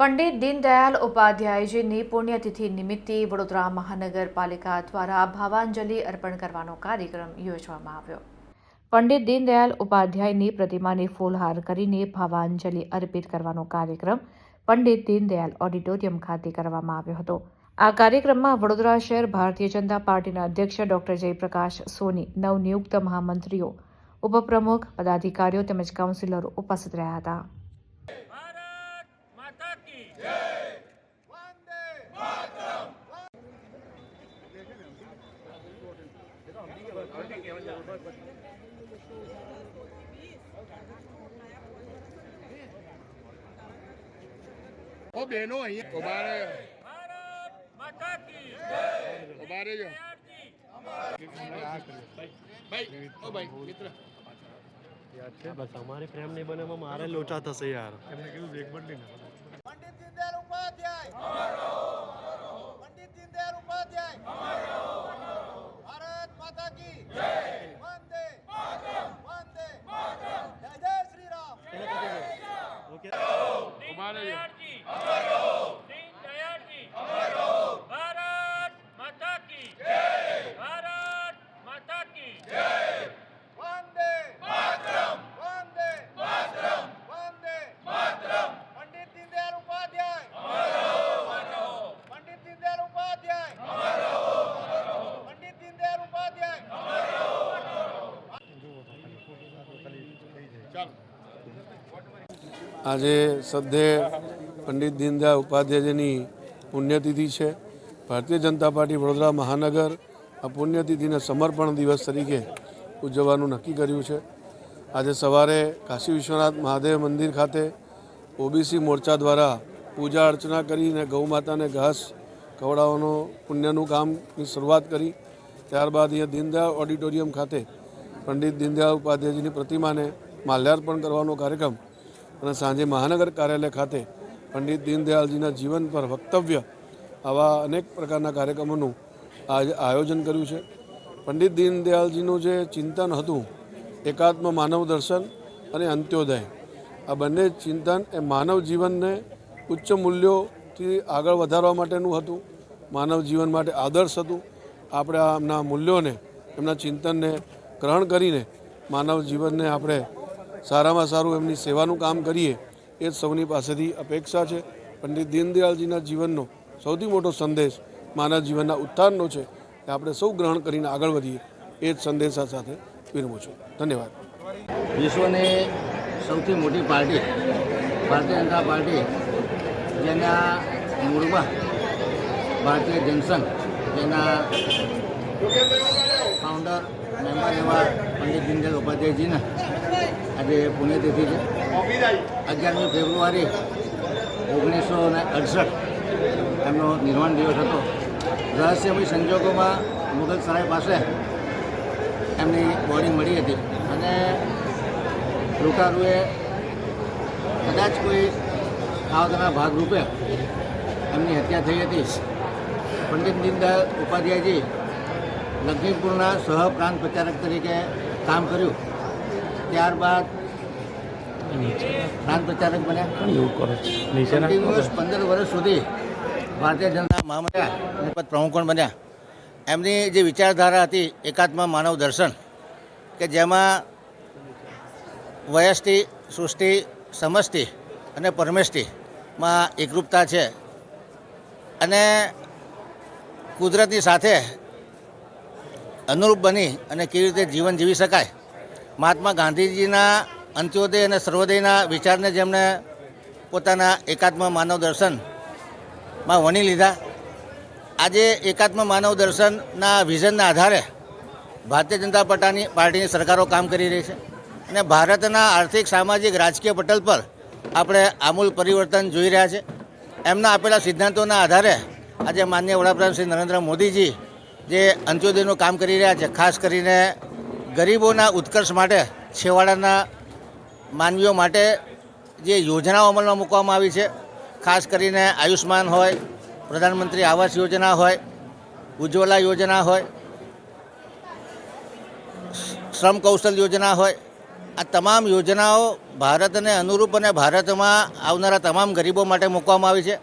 પંડિત દીનદયાલ ઉપાધ્યાયજીની પુણ્યતિથિ નિમિત્તે વડોદરા મહાનગરપાલિકા દ્વારા ભાવાંજલિ અર્પણ કરવાનો કાર્યક્રમ યોજવામાં આવ્યો. પંડિત દીનદયાલ ઉપાધ્યાયની પ્રતિમાને ફૂલહાર કરીને ભાવાંજલિ અર્પિત કરવાનો કાર્યક્રમ પંડિત દીનદયાલ ઓડિટોરિયમ ખાતે કરવામાં આવ્યો હતો. આ કાર્યક્રમમાં વડોદરા શહેર ભારતીય જનતા પાર્ટીના અધ્યક્ષ ડોક્ટર જયપ્રકાશ સોની, નવનિયુક્ત મહામંત્રીઓ, ઉપપ્રમુખ, પદાધિકારીઓ તેમજ કાઉન્સિલરો ઉપસ્થિત રહ્યા હતા ભારત માતા કી ઓ બેનો અહીંયા ઊભા રહે ભારત માતા કી જય. રહેજો જો. ભાઈ ઓ ભાઈ મિત્ર. બસ અમારે પ્રેમ નહીં બને મારે લોચા થશે યાર. પંડિત દીનદયાલ ઉપાધ્યાય પંડિત દીનદયાલ ઉપાધ્યાય ભારત માતા કી વંદે વંદે જય જય શ્રી રામ ઊભા રહેજો દયાળજી દીન દયાળજી ભારત માતા કી ભારત માતા કી વંદે વંદે વંદે પંડિત દીનદયાલ ઉપાધ્યાય પંડિત દીનદયાલ ઉપાધ્યાય પંડિત દીનદયાલ ઉપાધ્યાય આજે સદ્ય પંડિત દીનદયાળ ઉપાધ્યાયજીની પુણ્યતિથિ છે. ભારતીય જનતા પાર્ટી વડોદરા મહાનગર આ પુણ્યતિથિને સમર્પણ દિવસ તરીકે ઉજવવાનું નક્કી કર્યું છે. આજે સવારે કાશી વિશ્વનાથ મહાદેવ મંદિર ખાતે ઓબીસી મોરચા દ્વારા પૂજા અર્ચના કરીને ગૌ માતાને ઘાસ ખવડાવવાનો પુણ્યનું કામની શરૂઆત કરી. ત્યારબાદ અહીંયા દીનદયાળ ઓડિટોરિયમ ખાતે પંડિત દીનદયાળ ઉપાધ્યાયજીની પ્રતિમાને માલ્યાર્પણ કરવાનો કાર્યક્રમ અને સાંજે મહાનગર કાર્યાલય ખાતે પંડિત દીનદયાળજીના જીવન પર વક્તવ્ય આવા અનેક પ્રકારના કાર્યક્રમોનું આજે આયોજન કર્યું છે. પંડિત દીનદયાળજીનું જે ચિંતન હતું, એકાત્મ માનવ દર્શન અને અંત્યોદય, આ બંને ચિંતન એ માનવ જીવનને ઉચ્ચ મૂલ્યોથી આગળ વધારવા માટેનું હતું, માનવ જીવન માટે આદર્શ હતું. આપણે એમના મૂલ્યોને, એમના ચિંતનને ગ્રહણ કરીને માનવ જીવનને આપણે સારામાં સારું એમની સેવાનું કામ કરીએ એ જ સૌની પાસેથી અપેક્ષા છે. પંડિત દીનદયાળજીના જીવનનો સૌથી મોટો સંદેશ માનવ જીવનના ઉત્થાનનો છે કે આપણે સૌ ગ્રહણ કરીને આગળ વધીએ એ જ સંદેશા સાથે વિરમું છું. ધન્યવાદ. વિશ્વની સૌથી મોટી પાર્ટી, ભારતીય જનતા પાર્ટી, જેના મૂળમાં ભારતીય જનસંઘ, જેના ફાઉન્ડર મેમ્બર એવા પંડિત દીનદયાળ ઉપાધ્યાયજીના આજે પુણ્યતિથિ છે. અગિયારમી ફેબ્રુઆરી ઓગણીસો ને અડસઠ એમનો નિર્માણ દિવસ હતો. રહસ્યમય સંજોગોમાં મુગલ સરાય પાસે એમની બોડી મળી હતી અને લૂંટારુએ કદાચ કોઈ કાવતરના ભાગરૂપે એમની હત્યા થઈ હતી. પંડિત દીનદયાળ ઉપાધ્યાયજી લક્ષ્મીપુરના સહ પ્રાંત પ્રચારક તરીકે કામ કર્યું. ત્યારબાદ પ્રાંત પ્રચારક બન્યા. કન્ટિન્યુઅસ પંદર વર્ષ સુધી ભારતીય જનતા મહામંડળ અને પદ પ્રમુખ પણ બન્યા. એમની જે વિચારધારા હતી એકાત્મા માનવ દર્શન કે જેમાં વયષ્ટિ સૃષ્ટિ સમષ્ટિ અને પરમેષ્ટિમાં એકરૂપતા છે. અને કુદરતની સાથે અનુરૂપ બની અને કેવી રીતે જીવન જીવી શકાય મહાત્મા ગાંધીજીના અંત્યોદય અને સર્વોદયના વિચારને જેમણે પોતાના એકાત્મ માનવ દર્શનમાં વણી લીધા. આજે એકાત્મ માનવ દર્શનના વિઝનના આધારે ભારતીય જનતા પાર્ટીની પાર્ટીની સરકારો કામ કરી રહી છે અને ભારતના આર્થિક, સામાજિક, રાજકીય પટલ પર આપણે આમૂલ પરિવર્તન જોઈ રહ્યા છે. એમના આપેલા સિદ્ધાંતોના આધારે આજે માન્ય વડાપ્રધાન શ્રી નરેન્દ્ર મોદીજી જે અંત્યોદયનું કામ કરી રહ્યા છે, ખાસ કરીને ગરીબોના ઉત્કર્ષ માટે, છેવાડાના માનવીઓ માટે જે યોજનાઓ અમલમાં મૂકવામાં આવી છે, ખાસ કરીને આયુષ્માન હોય, પ્રધાનમંત્રી આવાસ યોજના હોય, ઉજ્જવલા યોજના હોય, શ્રમ કૌશલ યોજના હોય, આ તમામ યોજનાઓ ભારતને અનુરૂપ અને ભારતમાં આવનારા તમામ ગરીબો માટે મૂકવામાં આવી છે.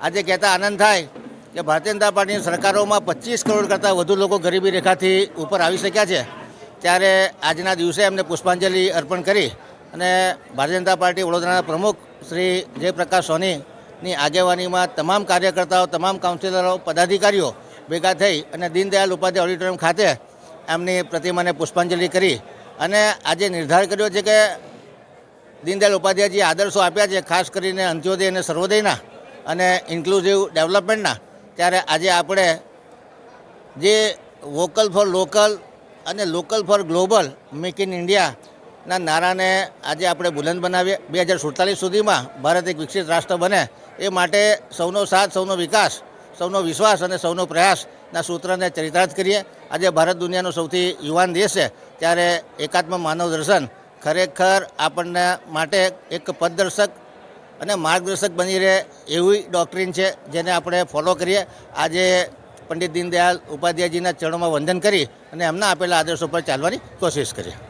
આજે કહેતા આનંદ થાય કે ભારતીય જનતા પાર્ટીની સરકારોમાં પચીસ કરોડ કરતાં વધુ લોકો ગરીબી રેખાથી ઉપર આવી શક્યા છે. ત્યારે આજના દિવસે એમને પુષ્પાંજલિ અર્પણ કરી અને ભારતીય જનતા પાર્ટી વડોદરાના પ્રમુખ શ્રી જયપ્રકાશ સોનીની આગેવાનીમાં તમામ કાર્યકર્તાઓ, તમામ કાઉન્સિલરો, પદાધિકારીઓ ભેગા થઈ અને દીનદયાલ ઉપાધ્યાય ઓડિટોરિયમ ખાતે એમની પ્રતિમાને પુષ્પાંજલિ કરી અને આજે નિર્ધાર કર્યો છે કે દીનદયાલ ઉપાધ્યાયજી આદર્શો આપ્યા છે, ખાસ કરીને અંત્યોદય અને સર્વોદયના અને ઇન્ક્લુઝિવ ડેવલપમેન્ટના ત્યારે આજે આપણે જે વોકલ ફોર લોકલ અને local for global make in ઇન્ડિયાના નારાને આજે આપણે બુલંદ બનાવીએ. બે હજાર સુડતાલીસ સુધીમાં ભારત એક વિકસિત રાષ્ટ્ર બને. એ માટે સૌનો સાથ, સૌનો વિકાસ, સૌનો વિશ્વાસ અને સૌનો પ્રયાસના સૂત્રને ચરિતાર્થ કરીએ. આજે ભારત દુનિયાનો સૌથી યુવાન દેશ છે. ત્યારે એકાત્મ માનવ દર્શન ખરેખર આપણને માટે એક પદદર્શક અને માર્ગદર્શક બની રહે એવી ડૉક્ટ્રીન છે જેને આપણે ફોલો કરીએ. આજે પંડિત દીનદયાળ ઉપાધ્યાયજીના ચરણોમાં વંદન કરી અને એમના આપેલા આદેશો પર ચાલવાની કોશિશ કરીએ